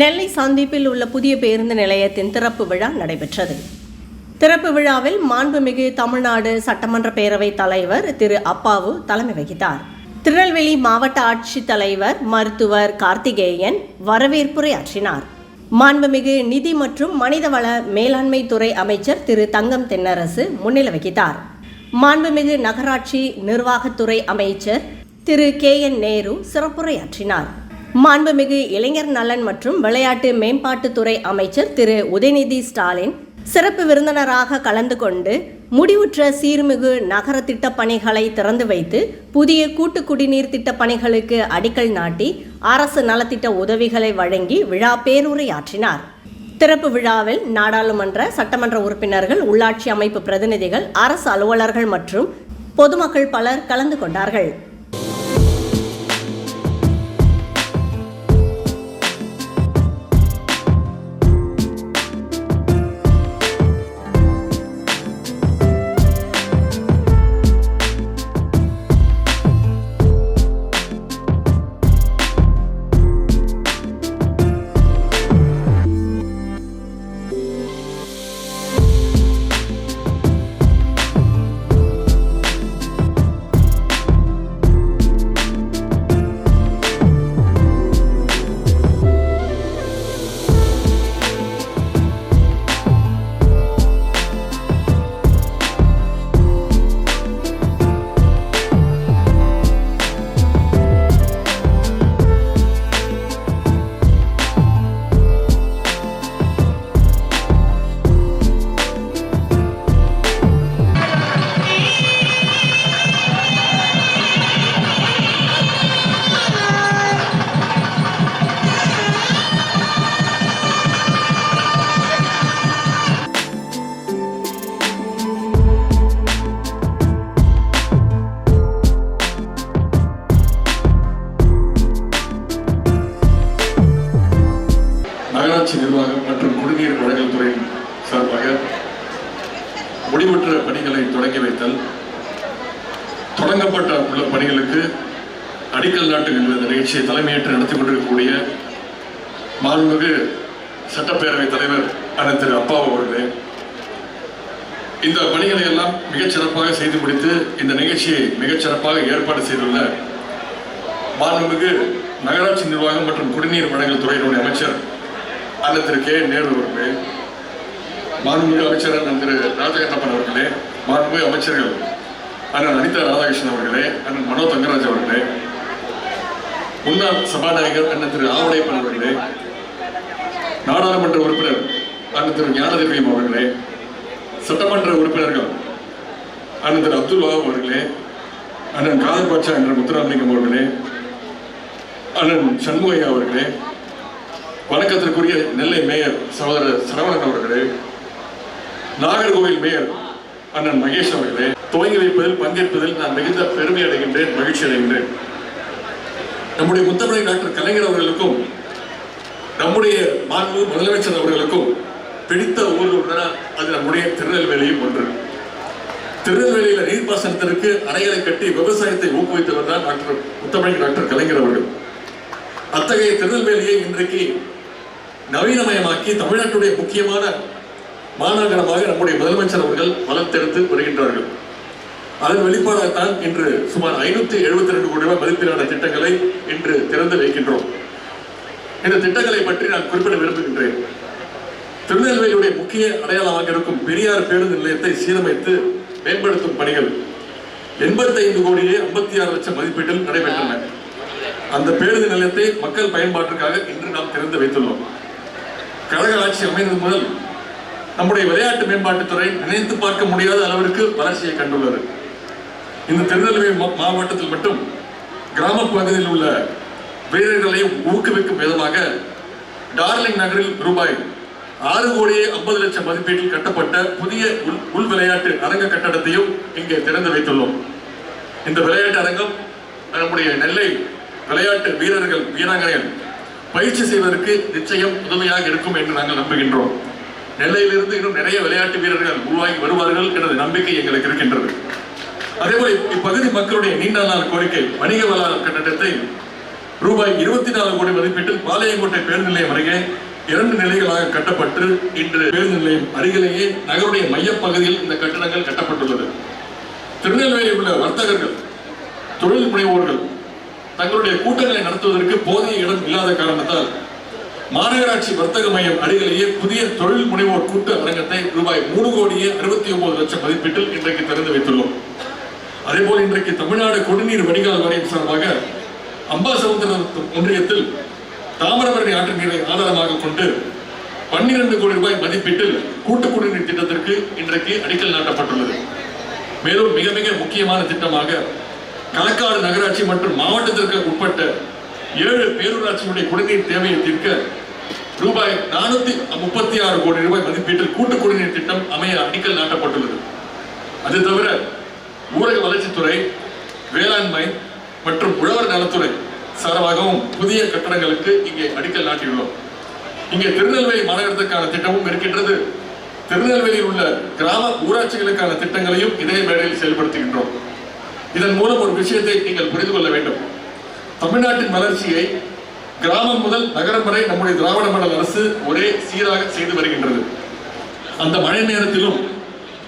நெல்லை சந்திப்பில் உள்ள புதிய பேருந்து நிலையத்தின் திறப்பு விழா நடைபெற்றது. திறப்பு விழாவில் மாண்புமிகு தமிழ்நாடு சட்டமன்ற பேரவைத் தலைவர் திரு அப்பாவு தலைமை வகித்தார். திருநெல்வேலி மாவட்ட ஆட்சித்தலைவர் மருத்துவர் கார்த்திகேயன் வரவேற்புரையாற்றினார். மாண்புமிகு நிதி மற்றும் மனிதவள மேலாண்மை துறை அமைச்சர் திரு தங்கம் தென்னரசு முன்னிலை வகித்தார். மாண்புமிகு நகராட்சி நிர்வாகத்துறை அமைச்சர் திரு கே என் நேரு சிறப்புரையாற்றினார். மாண்புமிகு இளைஞர் நலன் மற்றும் விளையாட்டு மேம்பாட்டுத்துறை அமைச்சர் திரு. உதயநிதி ஸ்டாலின் சிறப்பு விருந்தினராக கலந்து கொண்டு முடிவுற்ற சீர்மிகு நகர திட்டப் பணிகளை திறந்து வைத்து புதிய கூட்டு குடிநீர் திட்டப் பணிகளுக்கு அடிக்கல் நாட்டி அரசு நலத்திட்ட உதவிகளை வழங்கி விழா பேருரையாற்றினார். திறப்பு விழாவில் நாடாளுமன்ற சட்டமன்ற உறுப்பினர்கள் உள்ளாட்சி அமைப்பு பிரதிநிதிகள் அரசு அலுவலர்கள் மற்றும் பொதுமக்கள் பலர் கலந்து கொண்டார்கள். அடிக்கல் நாட்டு இந்த நிகழ்ச்சியை தலைமையேற்று நடத்தி கொண்டிருக்கக்கூடிய மாண்புமிகு சட்டப்பேரவைத் தலைவர் அண்ணன் திரு அப்பா அவர்களே இந்த பணிகளை எல்லாம் மிகச்சிறப்பாக செய்து முடித்து இந்த நிகழ்ச்சியை மிகச்சிறப்பாக ஏற்பாடு செய்துள்ள மாண்புமிகு நகராட்சி நிர்வாகம் மற்றும் குடிநீர் வழங்கல் துறையினுடைய அமைச்சர் அண்ணன் திரு கே நேரு அவர்களே மாண்புமிகு அமைச்சர் அண்ணன் திரு ராஜகண்ணப்பன் அவர்களே மாண்புமிகு அமைச்சர்கள் அண்ணன் அனிதா ராதாகிருஷ்ணன் அவர்களே அண்ணன் மனோ தங்கராஜ் அவர்களே முன்னாள் சபாநாயகர் அண்ணன் திரு ஆவுடையப்பன் அவர்களே நாடாளுமன்ற உறுப்பினர் அண்ணன் திரு ஞானதேவியம் அவர்களே சட்டமன்ற உறுப்பினர்கள் அண்ணன் திரு அப்துல் வஹாப் அவர்களே அண்ணன் காதர் பாட்சா என்ற முத்துராமலிங்கம் அவர்களே அண்ணன் சண்முகையா அவர்களே வணக்கத்திற்குரிய நெல்லை மேயர் சகோதரர் சரவணன் அவர்களே நாகர்கோவில் மேயர் அண்ணன் மகேஷ் அவர்களே துவங்கி வைப்பதில் பங்கேற்பதில் நான் மிகுந்த பெருமை அடைகின்றேன் மகிழ்ச்சி அடைகின்றேன். நம்முடைய முத்தமிழை டாக்டர் கலைஞர் அவர்களுக்கும் நம்முடைய மாண்பு முதலமைச்சர் அவர்களுக்கும் பிடித்த ஊர்களுடன் அது நம்முடைய திருநெல்வேலியும் ஒன்று. திருநெல்வேலியில நீர்ப்பாசனத்திற்கு அணைகளை கட்டி விவசாயத்தை ஊக்குவித்தவர் தான் டாக்டர் முத்தமிழ் டாக்டர் கலைஞர் அவர்கள். அத்தகைய திருநெல்வேலியை இன்றைக்கு நவீனமயமாக்கி தமிழ்நாட்டுடைய முக்கியமான மாநகரமாக நம்முடைய முதலமைச்சர் அவர்கள் வளர்த்தெடுத்து வருகின்றார்கள். அதன் வெளிப்பாடாகத்தான் இன்று சுமார் ஐநூத்தி எழுபத்தி ரெண்டு கோடி ரூபாய் மதிப்பிலான திட்டங்களை இன்று திறந்து வைக்கின்றோம். இந்த திட்டங்களை பற்றி நான் குறிப்பிட விரும்புகின்றேன். திருநெல்வேலியுடைய முக்கிய அடையாளமாக இருக்கும் பெரியார் பேருந்து நிலையத்தை சீரமைத்து மேம்படுத்தும் பணிகள் எண்பத்தி ஐந்து கோடியே ஐம்பத்தி ஆறு லட்சம் மதிப்பீட்டில் நடைபெற்றன. அந்த பேருந்து நிலையத்தை மக்கள் பயன்பாட்டிற்காக இன்று நாம் திறந்து வைத்துள்ளோம். கழக ஆட்சி அமைந்தது முதல் நம்முடைய விளையாட்டு மேம்பாட்டுத்துறை நினைத்து பார்க்க முடியாத அளவிற்கு வளர்ச்சியை கண்டுள்ளது. இந்த திருநெல்வேலி மாவட்டத்தில் மட்டும் கிராம பகுதியில் உள்ள வீரர்களை ஊக்குவிக்கும் விதமாக டார்லிங் நகரில் ரூபாய் ஆறு கோடியே ஐம்பது லட்சம் மதிப்பீட்டில் கட்டப்பட்ட புதிய உள் உள் விளையாட்டு அரங்க கட்டடத்தையும் இங்கே திறந்து வைத்துள்ளோம். இந்த விளையாட்டு அரங்கம் நம்முடைய நெல்லை விளையாட்டு வீரர்கள் வீராங்கனைகள் பயிற்சி செய்வதற்கு நிச்சயம் உதவியாக இருக்கும் என்று நாங்கள் நம்புகின்றோம். நெல்லையிலிருந்து இன்னும் நிறைய விளையாட்டு வீரர்கள் உருவாகி வருவார்கள் எனது நம்பிக்கை எங்களுக்கு இருக்கின்றது. அதேபோல் இப்பகுதி மக்களுடைய நீண்ட நாள் கோரிக்கை வணிக வளாக கட்டடத்தை ரூபாய் இருபத்தி நாலு கோடி மதிப்பீட்டில் பாளையங்கோட்டை பேருந்து நிலையம் அருகே இரண்டு நிலைகளாக கட்டப்பட்டு இன்று பேருந்து நிலையம் அருகிலேயே நகருடைய மையப்பகுதியில் இந்த கட்டடங்கள் கட்டப்பட்டுள்ளது. திருநெல்வேலியில் உள்ள வர்த்தகர்கள் தொழில் முனைவோர்கள் தங்களுடைய கூட்டங்களை நடத்துவதற்கு போதிய இடம் இல்லாத காரணத்தால் மாநகராட்சி வர்த்தக மையம் அருகிலேயே புதிய தொழில் முனைவோர் கூட்டு அரங்கத்தை ரூபாய் மூணு கோடியே அறுபத்தி ஒன்பது லட்சம் மதிப்பீட்டில் இன்றைக்கு திறந்து வைத்துள்ளோம். அதேபோல் இன்றைக்கு தமிழ்நாடு குடிநீர் வடிகால் வாரியம் சார்பாக அம்பாசமுத்திரம் ஒன்றியத்தில் தாமிரபரணி ஆற்று நீரை ஆதாரமாக கொண்டு பன்னிரண்டு கோடி ரூபாய் மதிப்பீட்டில் கூட்டு குடிநீர் திட்டத்திற்கு இன்றைக்கு அடிக்கல் நாட்டப்பட்டுள்ளது. மேலும் மிக மிக முக்கியமான திட்டமாக களக்காடு நகராட்சி மற்றும் மாவட்டத்திற்கு உட்பட்ட ஏழு பேரூராட்சியுடைய குடிநீர் தேவையை தீர்க்க ரூபாய் நானூத்தி முப்பத்தி ஆறு கோடி ரூபாய் மதிப்பீட்டில் கூட்டு குடிநீர் திட்டம் அமைய அடிக்கல் நாட்டப்பட்டுள்ளது. அது தவிர ஊரக வளர்ச்சித்துறை வேளாண்மை மற்றும் உழவர் நலத்துறை சார்பாகவும் புதிய கட்டடங்களுக்கு இங்கே அடிக்கல் நாட்டியுள்ளோம். இங்கே திருநெல்வேலி மாநகரத்துக்கான திட்டமும் இருக்கின்றது. திருநெல்வேலியில் உள்ள கிராம ஊராட்சிகளுக்கான திட்டங்களையும் இதே மேடையில் செயல்படுத்துகின்றோம். இதன் மூலம் ஒரு விஷயத்தை நீங்கள் புரிந்து கொள்ள வேண்டும். தமிழ்நாட்டின் வளர்ச்சியை கிராமம் முதல் நகரம் வரை நம்முடைய திராவிட மண்டல அரசு ஒரே சீராக செய்து வருகின்றது. அந்த மழை நேரத்திலும்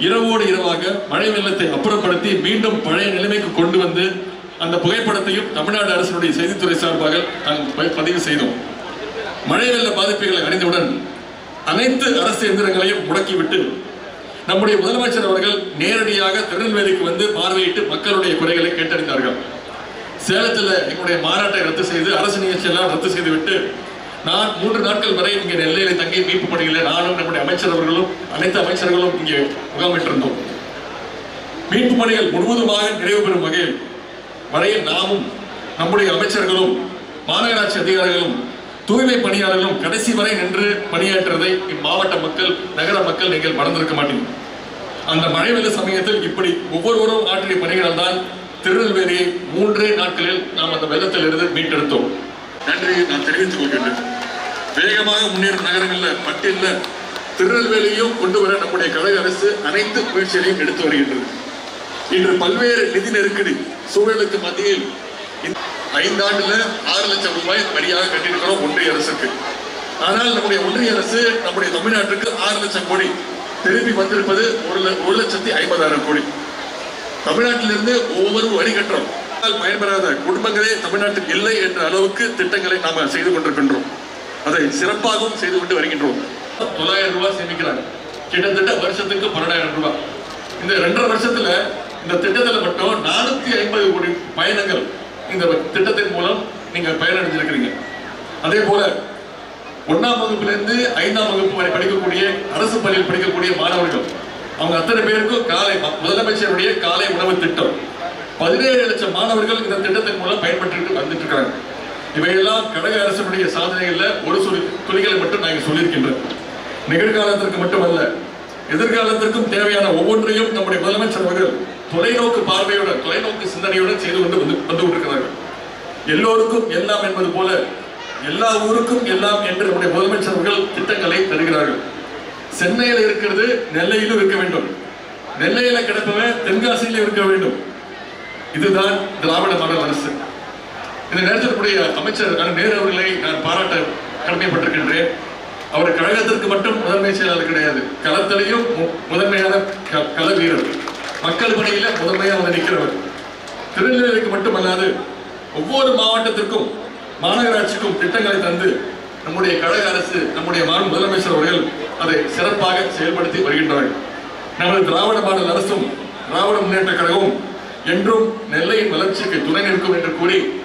இரவோடு இரவாக மழை வெள்ளத்தை அப்புறப்படுத்தி மீண்டும் பழைய நிலைமைக்கு கொண்டு வந்து அந்த புகைப்படத்தையும் தமிழ்நாடு அரசினுடைய செய்தித்துறை சார்பாக நாங்கள் பதிவு செய்தோம். மழை வெள்ள பாதிப்புகளை அறிந்தவுடன் அனைத்து அரசு எந்திரங்களையும் முடக்கிவிட்டு நம்முடைய முதலமைச்சர் அவர்கள் நேரடியாக திருநெல்வேலிக்கு வந்து பார்வையிட்டு மக்களுடைய குறைகளை கேட்டறிந்தார்கள். சேலத்தில் எங்களுடைய மாநாட்டை ரத்து செய்து அரசு நிகழ்ச்சியெல்லாம் ரத்து செய்துவிட்டு நான் மூன்று நாட்கள் வரை இங்கே நெல்லையில் தங்கி மீட்பு பணிகளில் நானும் நம்முடைய அமைச்சர் அவர்களும் அனைத்து அமைச்சர்களும் இங்கே முகாமிட்டிருந்தோம். மீட்பு பணிகள் முழுவதுமாக நிறைவு பெறும் வகையில் வரையில் நாமும் நம்முடைய அமைச்சர்களும் மாநகராட்சி அதிகாரிகளும் தூய்மை பணியாளர்களும் கடைசி வரை நின்று பணியாற்றுவதை இம்மாவட்ட மக்கள் நகர மக்கள் நீங்கள் மறந்திருக்க மாட்டீங்க அந்த மழை வெள்ள சமயத்தில் இப்படி ஒவ்வொருவரும் ஆற்றிய பணிகளால் தான் திருநெல்வேலியை மூன்றே நாட்களில் நாம் அந்த வெள்ளத்தில் இருந்து மீட்டெடுத்தோம். நன்றி. நான் தெரிவித்துக் கொள்கின்றேன். வேகமாக முன்னேறும் நகரங்களில் பட்டியலில் திருநெல்வேலியையும் கொண்டு வர நம்முடைய கழக அரசு அனைத்து முயற்சிகளையும் எடுத்து வருகின்றது. இன்று பல்வேறு நிதி நெருக்கடி சூழலுக்கு மத்தியில் ஐந்தாண்டுல ஆறு லட்சம் ரூபாய் வரியாக கட்டியிருக்கிறோம் ஒன்றிய அரசுக்கு. ஆனால் நம்முடைய ஒன்றிய அரசு நம்முடைய தமிழ்நாட்டுக்கு ஆறு லட்சம் கோடி திரும்பி வந்திருப்பது ஒரு ஒரு லட்சத்தி ஐம்பதாயிரம் கோடி. தமிழ்நாட்டிலிருந்து ஒவ்வொரு வரி கட்டுறோம். ஆனால் பயன்பெறாத குடும்பங்களே தமிழ்நாட்டில் இல்லை என்ற அளவுக்கு திட்டங்களை நாம செய்து கொண்டிருக்கின்றோம். அதை சிறப்பாகவும் செய்து கொண்டு வருகின்றோம். தொள்ளாயிரம் ரூபாய் சேமிக்கிறாங்க. கிட்டத்தட்ட வருஷத்துக்கு பன்னெண்டாயிரம் ரூபாய். இந்த ரெண்டரை வருஷத்துல இந்த திட்டத்தில் மட்டும் நானூத்தி ஐம்பது கோடி பயணங்கள் இந்த திட்டத்தின் மூலம் நீங்க பயனடைஞ்சிருக்கிறீங்க அதே போல ஒன்னாம் வகுப்புல இருந்து ஐந்தாம் வகுப்பு வரை படிக்கக்கூடிய அரசு பள்ளியில் படிக்கக்கூடிய மாணவர்கள் அவங்க அத்தனை பேருக்கும் காலை முதலமைச்சருடைய காலை உணவு திட்டம். பதினேழு லட்சம் மாணவர்கள் இந்த திட்டத்தின் மூலம் பயன்பட்டு வந்துட்டு இருக்காங்க. இவையெல்லாம் கழக அரசுடைய சாதனைகள்ல ஒரு சொல்லி துளிகளை மட்டும் நாங்கள் சொல்லியிருக்கின்றோம் நிகழ்காலத்திற்கு மட்டுமல்ல எதிர்காலத்திற்கும் தேவையான ஒவ்வொன்றையும் நம்முடைய முதலமைச்சர் அவர்கள் தொலைநோக்கு பார்வையுடன் தொலைநோக்கு சிந்தனையுடன் செய்து கொண்டு வந்து வந்து கொண்டிருக்கிறார்கள். எல்லோருக்கும் எல்லாம் என்பது போல எல்லா ஊருக்கும் எல்லாம் என்று நம்முடைய முதலமைச்சர் அவர்கள் திட்டங்களை தருகிறார்கள். சென்னையில் இருக்கிறது நெல்லையிலும் இருக்க வேண்டும். நெல்லையில கிடப்பவன் தென்காசியிலும் இருக்க வேண்டும். இதுதான் திராவிட மாடல் அரசு இந்த நேரத்தில் அமைச்சர் நேரு அவர்களை நான் பாராட்ட கடமைப்பட்டிருக்கின்றேன். அவர் கழகத்திற்கு மட்டும் முதன்மை செயலாளர் கிடையாது. களத்திலையும் மு- முதன்மையான க- கள வீரர். மக்கள் பணியில முதன்மையாக வந்து நிற்கிறவர். திருநெல்வேலிக்கு மட்டுமல்லாது ஒவ்வொரு மாவட்டத்திற்கும் மாநகராட்சிக்கும் திட்டங்களை தந்து நம்முடைய கழக அரசு நம்முடைய மாநில முதலமைச்சர் அவர்கள் அதை சிறப்பாக செயல்படுத்தி வருகின்றார்கள். நமது திராவிட மாடல் அரசும் திராவிட முன்னேற்ற கழகமும் என்றும் நெல்லையின் வளர்ச்சிக்கு துணை நிற்கும் என்று கூறி